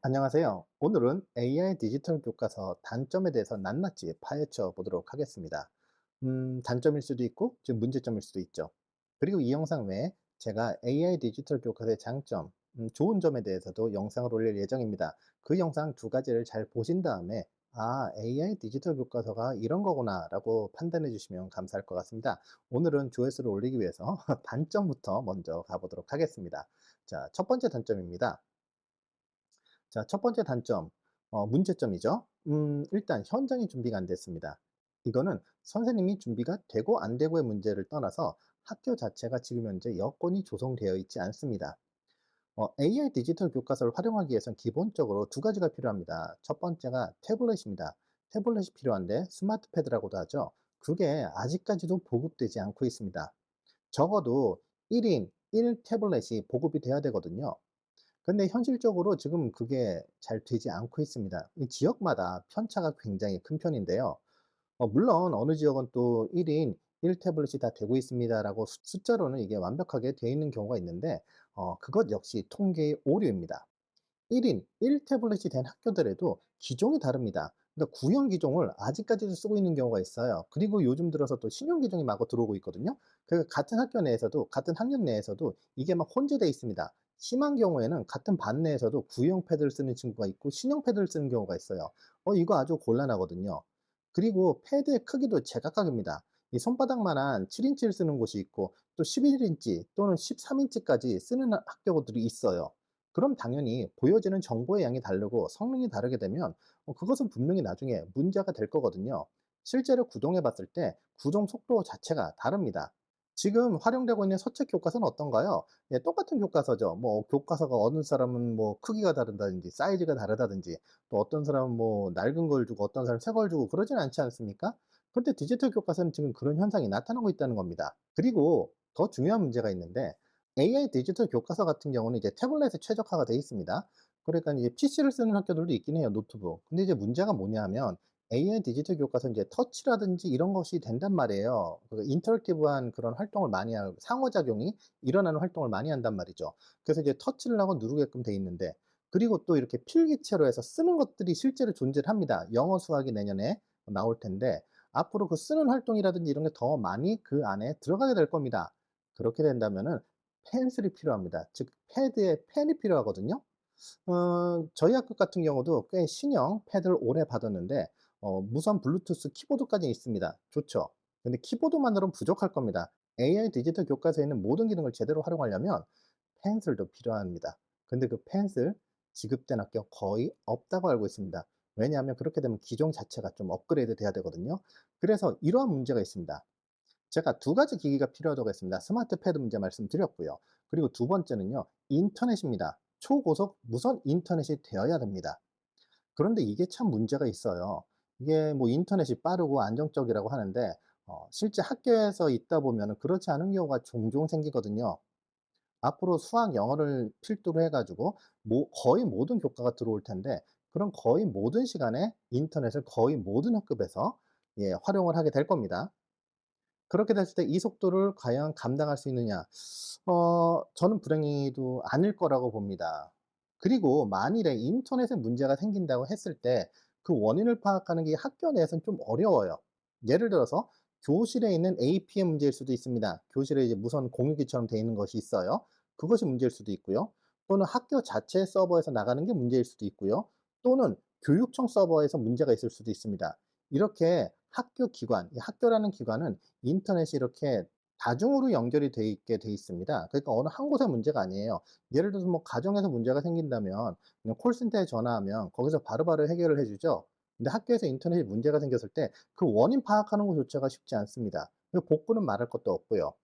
안녕하세요. 오늘은 AI 디지털 교과서 단점에 대해서 낱낱이 파헤쳐 보도록 하겠습니다. 음, 단점일 수도 있고, 지금 문제점일 수도 있죠. 그리고 이 영상 외에 제가 AI 디지털 교과서의 장점, 음, 좋은 점에 대해서도 영상을 올릴 예정입니다. 그 영상 두 가지를 잘 보신 다음에, 아, AI 디지털 교과서가 이런 거구나 라고 판단해 주시면 감사할 것 같습니다. 오늘은 조회수를 올리기 위해서 단점부터 먼저 가보도록 하겠습니다. 자, 첫 번째 단점입니다. 자, 첫 번째 단점, 어, 문제점이죠. 음, 일단 현장이 준비가 안 됐습니다. 이거는 선생님이 준비가 되고 안 되고의 문제를 떠나서 학교 자체가 지금 현재 여건이 조성되어 있지 않습니다. 어, AI 디지털 교과서를 활용하기 위해서는 기본적으로 두 가지가 필요합니다. 첫 번째가 태블릿입니다. 태블릿이 필요한데 스마트패드라고도 하죠. 그게 아직까지도 보급되지 않고 있습니다. 적어도 1인 1 태블릿이 보급이 돼야 되거든요. 근데 현실적으로 지금 그게 잘 되지 않고 있습니다. 이 지역마다 편차가 굉장히 큰 편인데요. 어, 물론 어느 지역은 또 1인 1 태블릿이 다 되고 있습니다라고 숫- 숫자로는 이게 완벽하게 되어 있는 경우가 있는데 어, 그것 역시 통계의 오류입니다. 1인 1 태블릿이 된 학교들에도 기종이 다릅니다. 그러니까 구형 기종을 아직까지도 쓰고 있는 경우가 있어요. 그리고 요즘 들어서 또 신형 기종이 마구 들어오고 있거든요. 그러니까 같은 학교 내에서도 같은 학년 내에서도 이게 막 혼재되어 있습니다. 심한 경우에는 같은 반 내에서도 구형 패드를 쓰는 친구가 있고 신형 패드를 쓰는 경우가 있어요. 어, 이거 아주 곤란하거든요. 그리고 패드의 크기도 제각각입니다. 이 손바닥만한 7인치를 쓰는 곳이 있고 또 11인치 또는 13인치까지 쓰는 학교들이 있어요. 그럼 당연히 보여지는 정보의 양이 다르고 성능이 다르게 되면 어, 그것은 분명히 나중에 문제가 될 거거든요. 실제로 구동해 봤을 때 구동 속도 자체가 다릅니다. 지금 활용되고 있는 서책 교과서는 어떤가요? 예, 똑같은 교과서죠. 뭐 교과서가 어느 사람은 뭐 크기가 다르다든지 사이즈가 다르다든지 또 어떤 사람은 뭐 낡은 걸 주고 어떤 사람은 새 걸 주고 그러진 않지 않습니까? 그런데 디지털 교과서는 지금 그런 현상이 나타나고 있다는 겁니다. 그리고 더 중요한 문제가 있는데 AI 디지털 교과서 같은 경우는 이제 태블릿에 최적화가 되어 있습니다. 그러니까 이제 PC를 쓰는 학교들도 있긴 해요, 노트북. 근데 이제 문제가 뭐냐면 AI 디지털 교과서 이제 터치라든지 이런 것이 된단 말이에요. 그 인터랙티브한 그런 활동을 많이 하고 상호작용이 일어나는 활동을 많이 한단 말이죠. 그래서 이제 터치를 하고 누르게끔 돼 있는데 그리고 또 이렇게 필기체로 해서 쓰는 것들이 실제로 존재를 합니다. 영어 수학이 내년에 나올 텐데 앞으로 그 쓰는 활동이라든지 이런 게 더 많이 그 안에 들어가게 될 겁니다. 그렇게 된다면은 펜슬이 필요합니다. 즉 패드에 펜이 필요하거든요. 어, 저희 학교 같은 경우도 꽤 신형 패드를 오래 받았는데 어, 무선 블루투스 키보드까지 있습니다. 좋죠. 근데 키보드만으로는 부족할 겁니다. AI 디지털 교과서에 있는 모든 기능을 제대로 활용하려면 펜슬도 필요합니다. 근데 그 펜슬 지급된 학교 거의 없다고 알고 있습니다. 왜냐하면 그렇게 되면 기종 자체가 좀 업그레이드 돼야 되거든요. 그래서 이러한 문제가 있습니다. 제가 두 가지 기기가 필요하다고 했습니다. 스마트 패드 문제 말씀드렸고요. 그리고 두 번째는요, 인터넷입니다. 초고속 무선 인터넷이 되어야 됩니다. 그런데 이게 참 문제가 있어요. 이게 뭐 인터넷이 빠르고 안정적이라고 하는데, 어, 실제 학교에서 있다 보면 그렇지 않은 경우가 종종 생기거든요. 앞으로 수학, 영어를 필두로 해가지고 뭐 거의 모든 교과가 들어올 텐데, 그럼 거의 모든 시간에 인터넷을 거의 모든 학급에서 예, 활용을 하게 될 겁니다. 그렇게 됐을 때 이 속도를 과연 감당할 수 있느냐? 어, 저는 불행히도 아닐 거라고 봅니다. 그리고 만일에 인터넷에 문제가 생긴다고 했을 때 그 원인을 파악하는 게 학교 내에서는 좀 어려워요. 예를 들어서 교실에 있는 APM 문제일 수도 있습니다. 교실에 이제 무선 공유기처럼 되어 있는 것이 있어요. 그것이 문제일 수도 있고요. 또는 학교 자체 서버에서 나가는 게 문제일 수도 있고요. 또는 교육청 서버에서 문제가 있을 수도 있습니다. 이렇게 학교 기관, 이 학교라는 기관은 인터넷이 이렇게 다중으로 연결이 돼 있게 돼 있습니다. 그러니까 어느 한 곳의 문제가 아니에요. 예를 들어서 뭐 가정에서 문제가 생긴다면 그냥 콜센터에 전화하면 거기서 바로 바로 해결을 해주죠. 근데 학교에서 인터넷에 문제가 생겼을 때 그 원인 파악하는 것조차가 쉽지 않습니다. 복구는 말할 것도 없고요.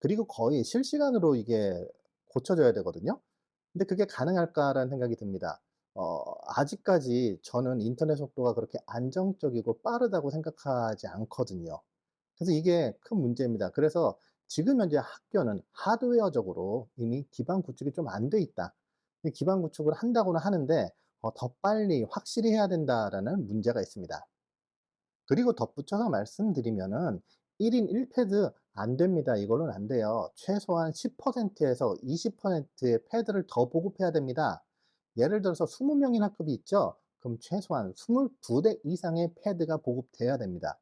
그리고 거의 실시간으로 이게 고쳐져야 되거든요. 근데 그게 가능할까라는 생각이 듭니다. 어, 아직까지 저는 인터넷 속도가 그렇게 안정적이고 빠르다고 생각하지 않거든요. 그래서 이게 큰 문제입니다. 그래서 지금 현재 학교는 하드웨어적으로 이미 기반 구축이 좀 안 돼 있다. 이 기반 구축을 한다고는 하는데 어, 더 빨리 확실히 해야 된다라는 문제가 있습니다. 그리고 덧붙여서 말씀드리면은 1인 1패드 안 됩니다. 이걸로는 안 돼요. 최소한 10%에서 20%의 패드를 더 보급해야 됩니다. 예를 들어서 20 명인 학급이 있죠? 그럼 최소한 22대 이상의 패드가 보급돼야 됩니다.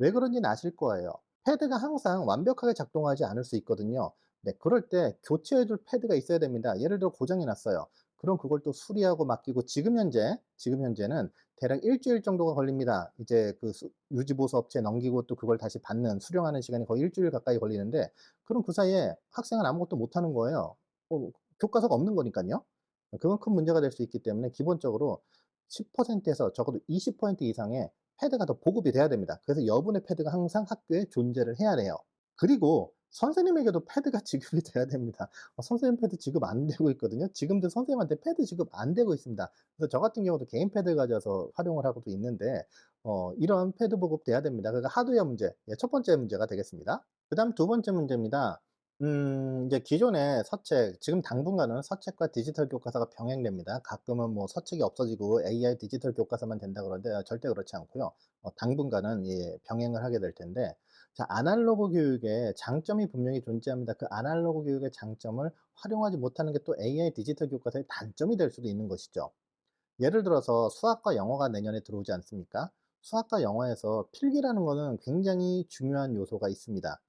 왜 그런지는 아실 거예요. 패드가 항상 완벽하게 작동하지 않을 수 있거든요. 네, 그럴 때 교체해 줄 패드가 있어야 됩니다. 예를 들어 고장이 났어요. 그럼 그걸 또 수리하고 맡기고 지금 현재, 지금 현재는 대략 일주일 정도가 걸립니다. 이제 그 수- 유지 보수 업체에 넘기고 또 그걸 다시 받는, 수령하는 시간이 거의 일주일 가까이 걸리는데, 그럼 그 사이에 학생은 아무것도 못 하는 거예요. 어, 교과서가 없는 거니까요. 그건 큰 문제가 될 수 있기 때문에 기본적으로 10%에서 적어도 20% 이상의 패드가 더 보급이 돼야 됩니다. 그래서 여분의 패드가 항상 학교에 존재를 해야 돼요. 그리고 선생님에게도 패드가 지급이 돼야 됩니다. 어, 선생님 패드 지급 안 되고 있거든요. 지금도 선생님한테 패드 지급 안 되고 있습니다. 그래서 저 같은 경우도 개인 패드 가져서 활용을 하고도 있는데 어, 이런 패드 보급 돼야 됩니다. 그러니까 하드웨어 문제, 예, 첫 번째 문제가 되겠습니다. 그 다음 두 번째 문제입니다. 음, 이제 기존의 서책, 지금 당분간은 서책과 디지털 교과서가 병행됩니다. 가끔은 뭐 서책이 없어지고 AI 디지털 교과서만 된다 그러는데 절대 그렇지 않고요. 어, 당분간은 예, 병행을 하게 될 텐데, 자, 아날로그 교육의 장점이 분명히 존재합니다. 그 아날로그 교육의 장점을 활용하지 못하는 게 또 AI 디지털 교과서의 단점이 될 수도 있는 것이죠. 예를 들어서 수학과 영어가 내년에 들어오지 않습니까? 수학과 영어에서 필기라는 거는 굉장히 중요한 요소가 있습니다.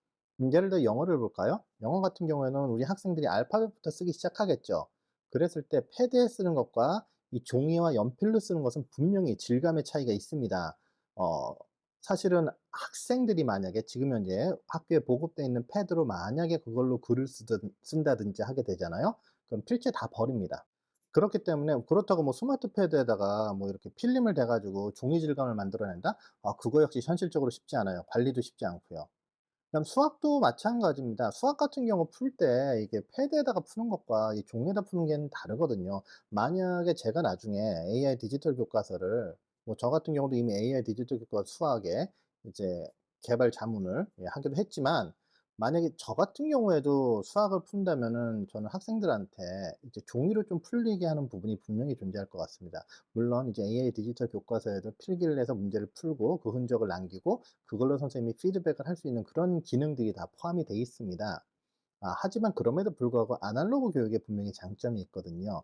음, 예를 들어 영어를 볼까요? 영어 같은 경우에는 우리 학생들이 알파벳부터 쓰기 시작하겠죠. 그랬을 때 패드에 쓰는 것과 이 종이와 연필로 쓰는 것은 분명히 질감의 차이가 있습니다. 어, 사실은 학생들이 만약에 지금 현재 학교에 보급되어 있는 패드로 만약에 그걸로 글을 쓰든, 쓴다든지 하게 되잖아요. 그럼 필체 다 버립니다. 그렇기 때문에 그렇다고 뭐 스마트 패드에다가 뭐 이렇게 필름을 대 가지고 종이 질감을 만들어낸다? 아 그거 역시 현실적으로 쉽지 않아요. 관리도 쉽지 않고요. 그다음 수학도 마찬가지입니다. 수학 같은 경우 풀 때 이게 패드에다가 푸는 것과 이 종이에다 푸는 게는 다르거든요. 만약에 제가 나중에 AI 디지털 교과서를 뭐 저 같은 경우도 이미 AI 디지털 교과서 수학에 이제 개발 자문을 예 하기도 했지만 만약에 저 같은 경우에도 수학을 푼다면은 저는 학생들한테 이제 종이로 좀 풀리게 하는 부분이 분명히 존재할 것 같습니다. 물론 이제 AI 디지털 교과서에도 필기를 해서 문제를 풀고 그 흔적을 남기고 그걸로 선생님이 피드백을 할 수 있는 그런 기능들이 다 포함이 돼 있습니다. 아, 하지만 그럼에도 불구하고 아날로그 교육에 분명히 장점이 있거든요.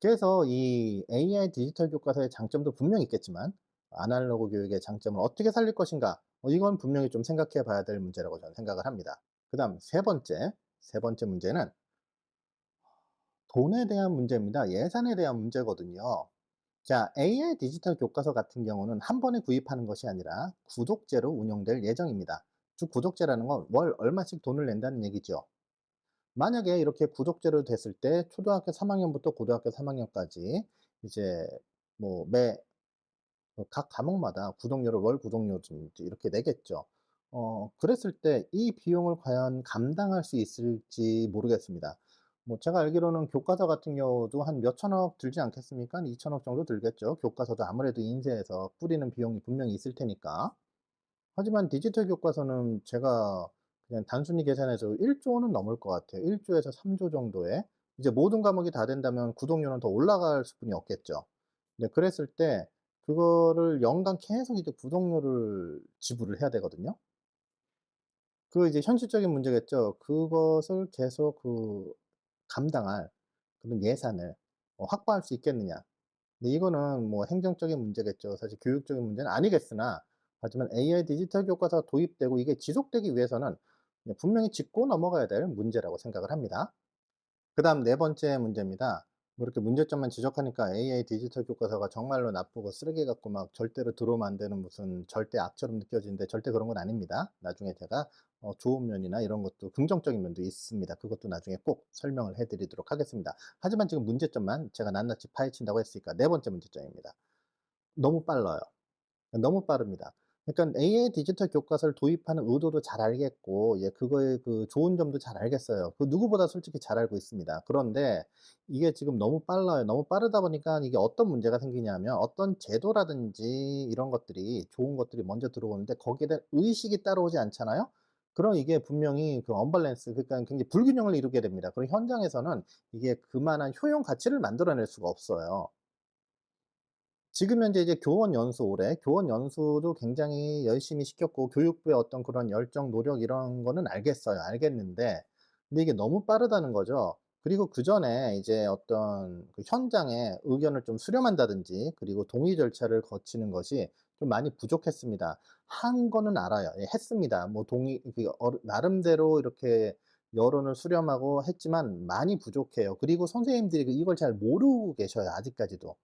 그래서 이 AI 디지털 교과서의 장점도 분명히 있겠지만 아날로그 교육의 장점을 어떻게 살릴 것인가? 어, 이건 분명히 좀 생각해 봐야 될 문제라고 저는 생각을 합니다. 그 다음 세 번째, 세 번째 문제는 돈에 대한 문제입니다. 예산에 대한 문제거든요. 자, AI 디지털 교과서 같은 경우는 한 번에 구입하는 것이 아니라 구독제로 운영될 예정입니다. 즉, 구독제라는 건 월 얼마씩 돈을 낸다는 얘기죠. 만약에 이렇게 구독제로 됐을 때 초등학교 3학년부터 고등학교 3학년까지 이제 뭐매 그각 과목마다 구독료를 월 구독료 좀 이렇게 내겠죠. 어 그랬을 때 이 비용을 과연 감당할 수 있을지 모르겠습니다. 뭐 제가 알기로는 교과서 같은 경우도 한 몇천억 들지 않겠습니까? 한 2천억 정도 들겠죠. 교과서도 아무래도 인쇄해서 뿌리는 비용이 분명히 있을 테니까. 하지만 디지털 교과서는 제가 그냥 단순히 계산해서 1조 원은 넘을 것 같아요. 1 조에서 3조 정도에 이제 모든 과목이 다 된다면 구독료는 더 올라갈 수뿐이 없겠죠. 네 그랬을 때 그거를 연간 계속 이제 구독료를 지불을 해야 되거든요. 그 이제 현실적인 문제겠죠. 그것을 계속 그 감당할 그런 예산을 어 확보할 수 있겠느냐. 근데 이거는 뭐 행정적인 문제겠죠. 사실 교육적인 문제는 아니겠으나 하지만 AI 디지털 교과서가 도입되고 이게 지속되기 위해서는 네 분명히 짚고 넘어가야 될 문제라고 생각을 합니다. 그 다음 네 번째 문제입니다. 뭐 이렇게 문제점만 지적하니까 AI 디지털 교과서가 정말로 나쁘고 쓰레기 같고 막 절대로 들어오면 안 되는 무슨 절대 악처럼 느껴지는데 절대 그런 건 아닙니다. 나중에 제가 어 좋은 면이나 이런 것도 긍정적인 면도 있습니다. 그것도 나중에 꼭 설명을 해 드리도록 하겠습니다. 하지만 지금 문제점만 제가 낱낱이 파헤친다고 했으니까 네 번째 문제점입니다. 너무 빨라요. 너무 빠릅니다. 그러니까 AI 디지털 교과서를 도입하는 의도도 잘 알겠고 예 그거의 그 좋은 점도 잘 알겠어요. 그 누구보다 솔직히 잘 알고 있습니다. 그런데 이게 지금 너무 빨라요. 너무 빠르다 보니까 이게 어떤 문제가 생기냐면 어떤 제도라든지 이런 것들이 좋은 것들이 먼저 들어오는데 거기에 대한 의식이 따라오지 않잖아요. 그럼 이게 분명히 그 언밸런스 그러니까 굉장히 불균형을 이루게 됩니다. 그리고 현장에서는 이게 그만한 효용 가치를 만들어낼 수가 없어요. 지금 현재 이제 교원 연수 올해 교원 연수도 굉장히 열심히 시켰고 교육부의 어떤 그런 열정, 노력 이런 거는 알겠어요. 알겠는데 근데 이게 너무 빠르다는 거죠. 그리고 그 전에 이제 어떤 그 현장의 의견을 좀 수렴한다든지 그리고 동의 절차를 거치는 것이 좀 많이 부족했습니다. 한 거는 알아요. 예 했습니다. 뭐 동의 그 어르 나름대로 이렇게 여론을 수렴하고 했지만 많이 부족해요. 그리고 선생님들이 그 이걸 잘 모르고 계셔요 아직까지도.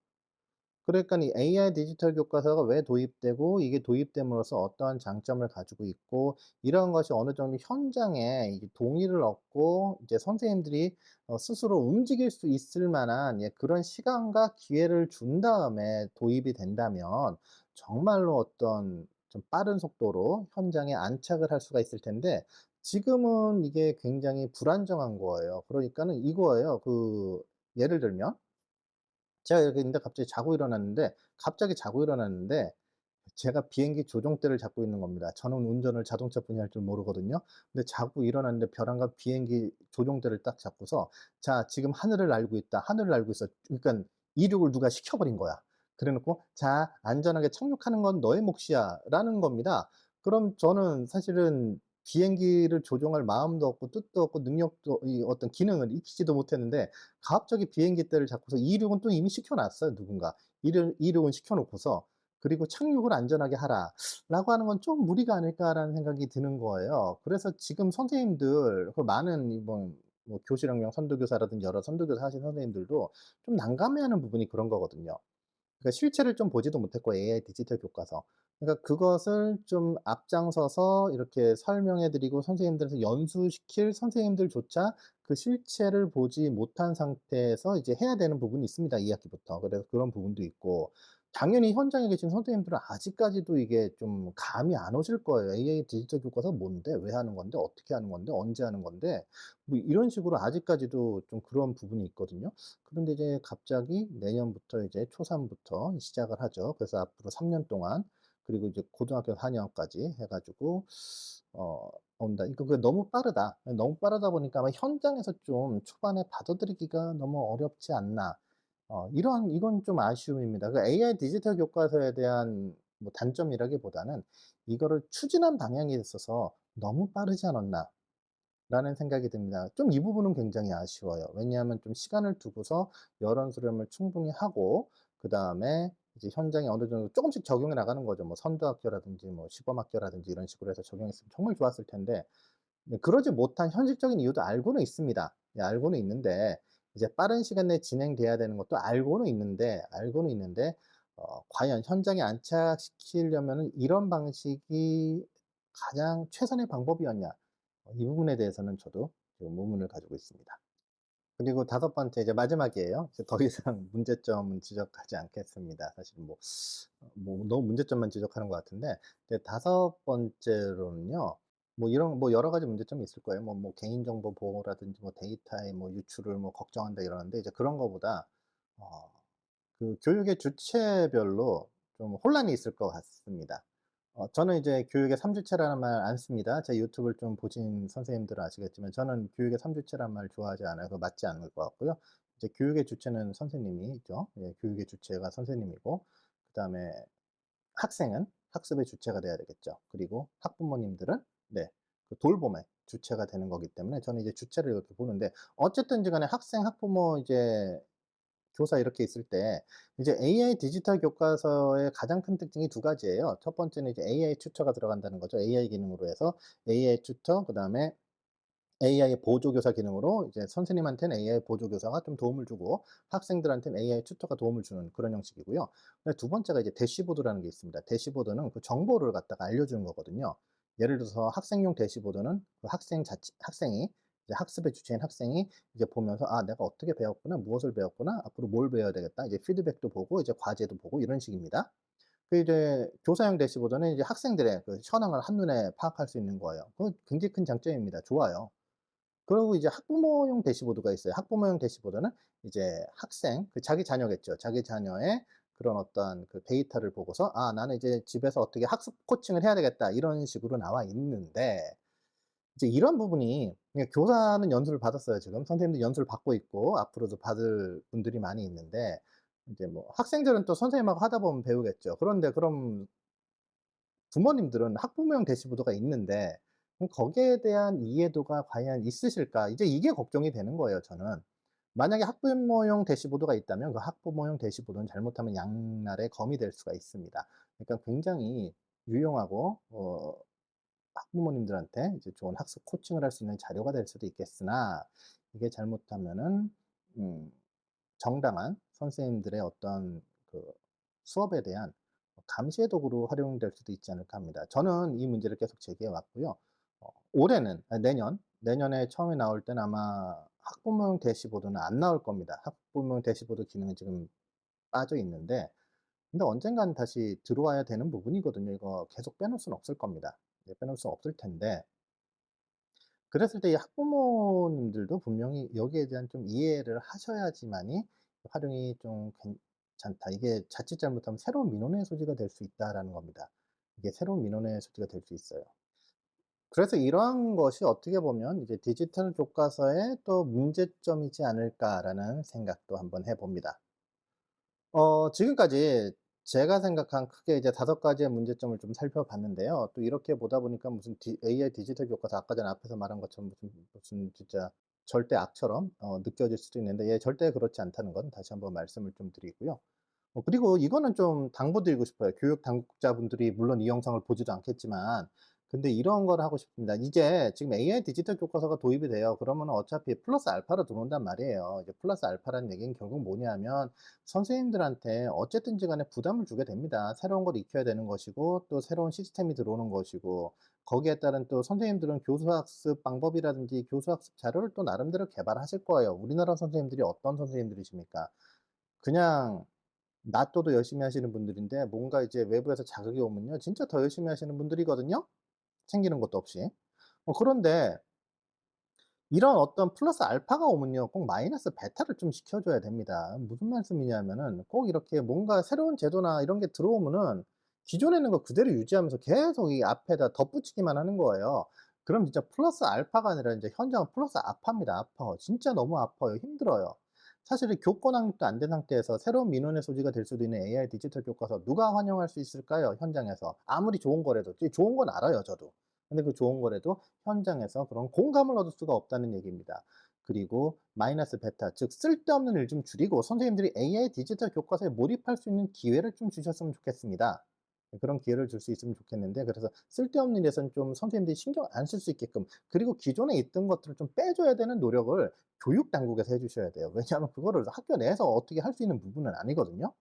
그러니까는 이 AI 디지털 교과서가 왜 도입되고 이게 도입됨으로써 어떠한 장점을 가지고 있고 이런 것이 어느 정도 현장에 이제 동의를 얻고 이제 선생님들이 어 스스로 움직일 수 있을 만한 예 그런 시간과 기회를 준 다음에 도입이 된다면 정말로 어떤 좀 빠른 속도로 현장에 안착을 할 수가 있을 텐데 지금은 이게 굉장히 불안정한 거예요. 그러니까는 이거예요. 그 예를 들면 제가 이렇게 있는데 갑자기 자고 일어났는데 갑자기 자고 일어났는데 제가 비행기 조종대를 잡고 있는 겁니다. 저는 운전을 자동차 분야할 줄 모르거든요. 근데 자고 일어났는데 벼랑간 비행기 조종대를 딱 잡고서 "자 지금 하늘을 날고 있다. 하늘을 날고 있어." 그러니깐 이륙을 누가 시켜 버린 거야. 그래 놓고 "자 안전하게 착륙하는 건 너의 몫이야."라는 겁니다. 그럼 저는 사실은 비행기를 조종할 마음도 없고 뜻도 없고 능력도 이 어떤 기능을 익히지도 못했는데 갑자기 비행기 떼를 잡고서 이륙은 또 이미 시켜 놨어요 누군가. 이륙 이륙은 시켜 놓고서 그리고 "착륙을 안전하게 하라."라고 하는 건 좀 무리가 아닐까라는 생각이 드는 거예요. 그래서 지금 선생님들 그 많은 이뭐뭐 교실학령 선도교사라든지 여러 선도교사 하신 선생님들도 좀 난감해하는 부분이 그런 거거든요. 그러니까 실체를 좀 보지도 못했고 AI 디지털 교과서. 그러니까 그것을 좀 앞장서서 이렇게 설명해 드리고 선생님들한테 연수시킬 선생님들조차 그 실체를 보지 못한 상태에서 이제 해야 되는 부분이 있습니다, 2 학기부터. 그래서 그런 부분도 있고 당연히 현장에 계신 선생님들은 아직까지도 이게 좀 감이 안 오실 거예요. AI 디지털 교과서가 뭔데? 왜 하는 건데? 어떻게 하는 건데? 언제 하는 건데? 뭐 이런 식으로 아직까지도 좀 그런 부분이 있거든요. 그런데 이제 갑자기 내년부터 이제 초3부터 시작을 하죠. 그래서 앞으로 3년 동안 그리고 이제 고등학교 4 년까지 해 가지고 어 온다. 그러니까 그게 너무 빠르다. 너무 빠르다 보니까 아마 현장에서 좀 초반에 받아들이기가 너무 어렵지 않나. 어 이런 이건 좀 아쉬움입니다. 그 AI 디지털 교과서에 대한 뭐 단점이라기보다는 '이거를 추진한 방향에 있어서 너무 빠르지 않았나.' 라는 생각이 듭니다. 좀 이 부분은 굉장히 아쉬워요. 왜냐하면 좀 시간을 두고서 여론 수렴을 충분히 하고 그 다음에 이제 현장에 어느 정도 쪼금씩 적용해 나가는 거죠. 뭐 선도학교라든지 뭐 시범학교라든지 이런 식으로 해서 적용했으면 정말 좋았을 텐데 네 그러지 못한 현실적인 이유도 알고는 있습니다. 예 알고는 있는데 이제 빠른 시간 내에 진행돼야 되는 것도 알고는 있는데 알고는 있는데 어 과연 현장에 안착시키려면은 이런 방식이 가장 최선의 방법이었냐? 어이 부분에 대해서는 저도 의문을 가지고 있습니다. 그리고 다섯 번째 이제 마지막이에요. 더 이상 문제점은 지적하지 않겠습니다. 사실 뭐어뭐 너무 문제점만 지적하는 것 같은데 다섯 번째로는요. 뭐 이런 뭐 여러 가지 문제점이 있을 거예요. 뭐 뭐 개인정보 보호라든지 뭐 데이터의 뭐 유출을 뭐 걱정한다 이러는데 이제 그런 거보다 어 그 교육의 주체별로 좀 혼란이 있을 것 같습니다. 어 저는 이제 교육의 3 주체라는 말 안 씁니다. 제 유튜브를 좀 보신 선생님들은 아시겠지만 저는 교육의 3 주체란 말 좋아하지 않아요. 그거 맞지 않을 것 같고요. 이제 교육의 주체는 선생님이죠. 예 교육의 주체가 선생님이고 그 다음에 학생은 학습의 주체가 돼야 되겠죠. 그리고 학부모님들은 네 그 돌봄의 주체가 되는 거기 때문에 저는 이제 주체를 이렇게 보는데 어쨌든지 간에 학생, 학부모 이제 교사 이렇게 있을 때 이제 AI 디지털 교과서의 가장 큰 특징이 두 가지예요. 첫 번째는 이제 AI 튜터가 들어간다는 거죠. AI 기능으로 해서 AI 튜터 그다음에 AI 보조교사 기능으로 이제 선생님한테는 AI 보조교사가 좀 도움을 주고 학생들한테는 AI 튜터가 도움을 주는 그런 형식이고요. 두 번째가 이제 대시보드라는 게 있습니다. 대시보드는 그 정보를 갖다가 알려주는 거거든요. 예를 들어서 학생용 대시보드는 그 학생 자체 학생이 학습의 주체인 학생이 이제 보면서 '아 내가 어떻게 배웠구나. 무엇을 배웠구나. 앞으로 뭘 배워야 되겠다.' 이제 피드백도 보고 이제 과제도 보고 이런 식입니다. 그 이제 교사용 대시보드는 이제 학생들의 그 현황을 한눈에 파악할 수 있는 거예요. 그건 굉장히 큰 장점입니다. 좋아요. 그리고 이제 학부모용 대시보드가 있어요. 학부모용 대시보드는 이제 학생, 그 자기 자녀겠죠. 자기 자녀의 그런 어떠한 그 데이터를 보고서 '아 나는 이제 집에서 어떻게 학습 코칭을 해야 되겠다.' 이런 식으로 나와 있는데 이제 이런 부분이 교사는 연수를 받았어요 지금. 선생님도 연수를 받고 있고 앞으로도 받을 분들이 많이 있는데 인제 뭐 학생들은 또 선생님하고 하다 보면 배우겠죠. 그런데 그럼 부모님들은 학부모용 대시보드가 있는데 거기에 대한 이해도가 과연 있으실까? 이제 이게 걱정이 되는 거예요 저는. 만약에 학부모용 대시보드가 있다면 그 학부모용 대시보드는 잘못하면 양날의 검이 될 수가 있습니다. 그러니까 굉장히 유용하고 어 학부모님들한테 이제 좋은 학습 코칭을 할 수 있는 자료가 될 수도 있겠으나 이게 잘못하면은 음 정당한 선생님들의 어떤 그 수업에 대한 감시의 도구로 활용될 수도 있지 않을까 합니다. 저는 이 문제를 계속 제기해 왔고요. 어 올해는 아 내년, 내년에 처음에 나올 때는 아마 학부모용 대시보드는 안 나올 겁니다. 학부모용 대시보드 기능은 지금 빠져 있는데 근데 언젠가는 다시 들어와야 되는 부분이거든요. 이거 계속 빼놓을 수는 없을 겁니다. 네 빼놓을 수 없을 텐데 그랬을 때 이 학부모님들도 분명히 여기에 대한 좀 이해를 하셔야지만이 활용이 좀 괜찮다. 이게 자칫 잘못하면 새로운 민원의 소지가 될 수 있다라는 겁니다. 이게 새로운 민원의 소지가 될 수 있어요. 그래서 이러한 것이 어떻게 보면 이제 '디지털 교과서의 또 문제점이지 않을까.'라는 생각도 한번 해 봅니다. 어 지금까지 제가 생각한 크게 이제 5 가지의 문제점을 좀 살펴봤는데요. 또 이렇게 보다 보니까 무슨 디 AI 디지털 교과서 아까 전에 앞에서 말한 것처럼 무슨 무슨 진짜 절대 악처럼 어 느껴질 수도 있는데 예 절대 그렇지 않다는 건 다시 한번 말씀을 좀 드리고요. 어 그리고 이거는 좀 당부드리고 싶어요. 교육 당국자분들이 물론 이 영상을 보지도 않겠지만 근데 이런 걸 하고 싶습니다. 이제 지금 AI 디지털 교과서가 도입이 돼요. 그러면은 어차피 플러스 알파로 들어온단 말이에요. 이제 플러스 알파라는 얘기는 결국 뭐냐면 선생님들한테 어쨌든지 간에 부담을 주게 됩니다. 새로운 걸 익혀야 되는 것이고 또 새로운 시스템이 들어오는 것이고 거기에 따른 또 선생님들은 교수학습 방법이라든지 교수학습 자료를 또 나름대로 개발하실 거예요. 우리나라 선생님들이 어떤 선생님들이십니까? 그냥 낫도도 열심히 하시는 분들인데 뭔가 이제 외부에서 자극이 오면요 진짜 더 열심히 하시는 분들이거든요. 챙기는 것도 없이. 어 그런데 이런 어떤 플러스 알파가 오면요 꼭 마이너스 베타를 좀 시켜 줘야 됩니다. 무슨 말씀이냐면은 꼭 이렇게 뭔가 새로운 제도나 이런 게 들어오면은 기존에 있는 거 그대로 유지하면서 계속 이 앞에다 덧붙이기만 하는 거예요. 그럼 진짜 플러스 알파가 아니라 인제 현장은 플러스 아파입니다, 아파. 진짜 너무 아파요. 힘들어요. 사실은 교권 확립도 안 된 상태에서 새로운 민원의 소지가 될 수도 있는 AI 디지털 교과서 누가 환영할 수 있을까요? 현장에서. 아무리 좋은 거라도. 이 좋은 건 알아요, 저도. 근데 그 좋은 거라도 현장에서 그런 공감을 얻을 수가 없다는 얘기입니다. 그리고 마이너스 베타, 즉 쓸데없는 일 좀 줄이고 선생님들이 AI 디지털 교과서에 몰입할 수 있는 기회를 좀 주셨으면 좋겠습니다. 네, 그런 기회를 줄 수 있으면 좋겠는데 그래서 쓸데없는 일에선 좀 선생님들이 신경 안 쓸 수 있게끔 그리고 기존에 있던 것들을 좀 빼줘야 되는 노력을 교육 당국에서 해 주셔야 돼요. 왜냐하면 그거를 학교 내에서 어떻게 할 수 있는 부분은 아니거든요.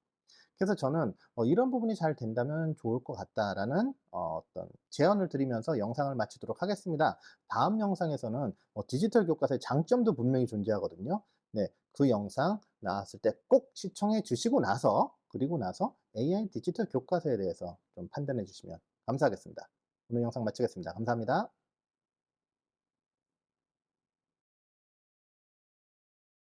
그래서 저는 어 '이런 부분이 잘 된다면 좋을 것 같다.'라는 어 어떤 제언을 드리면서 영상을 마치도록 하겠습니다. 다음 영상에서는 어 디지털 교과서의 장점도 분명히 존재하거든요. 네. 그 영상 나왔을 때 꼭 시청해 주시고 나서 그리고 나서 AI 디지털 교과서에 대해서 좀 판단해 주시면 감사하겠습니다. 오늘 영상 마치겠습니다. 감사합니다.